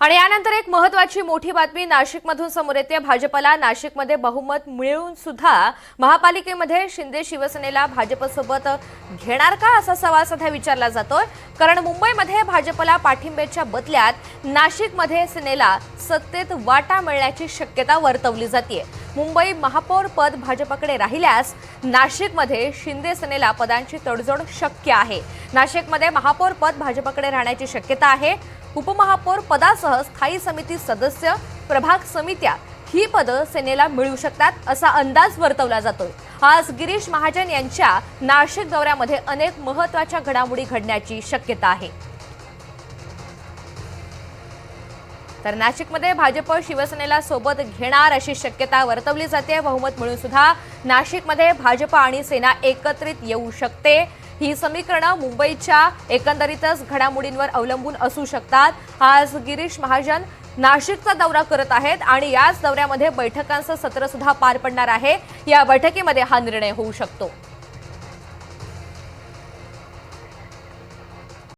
आणि यानंतर एक महत्वाची मोठी बातमी नाशिकमधून समोर येते. भाजपला नाशिकमध्ये बहुमत मिळवून सुद्धा महापालिकेमध्ये शिंदे शिवसेनेला भाजपसोबत घेणार का असा सवाल सध्या विचारला जातोय. कारण मुंबईमध्ये भाजपला पाठिंब्याच्या बदल्यात नाशिकमध्ये सेनेला सत्तेत वाटा मिळण्याची शक्यता वर्तवली जाते मुंबई महापौर पद भाजपकडे राहिल्यास नाशिकमध्ये शिंदे सेनेला पदांची तडजोड शक्य आहे. नाशिकमध्ये महापौर पद भाजपकडे राहण्याची शक्यता आहे. उपमहापौर पदासह स्थायी समिती सदस्य प्रभाग समित्या ही पदं सेनेला मिळू शकतात असा अंदाज वर्तवला जातोय. आज गिरीश महाजन यांच्या नाशिक दौऱ्यामध्ये अनेक महत्त्वाच्या घडामोडी घडण्याची शक्यता आहे. तर नाशिकमध्ये भाजप शिवसेनेला सोबत घेणार अशी शक्यता वर्तवली जाते. बहुमत मिळून सुद्धा नाशिकमध्ये भाजप आणि सेना एकत्रित येऊ शकते. ही समीकरणं मुंबईच्या एकंदरीतच घडामोडींवर अवलंबून असू शकतात. आज गिरीश महाजन नाशिकचा दौरा करत आहेत आणि याच दौऱ्यामध्ये बैठकांचं सत्र सुद्धा पार पडणार आहे. या बैठकीमध्ये हा निर्णय होऊ शकतो.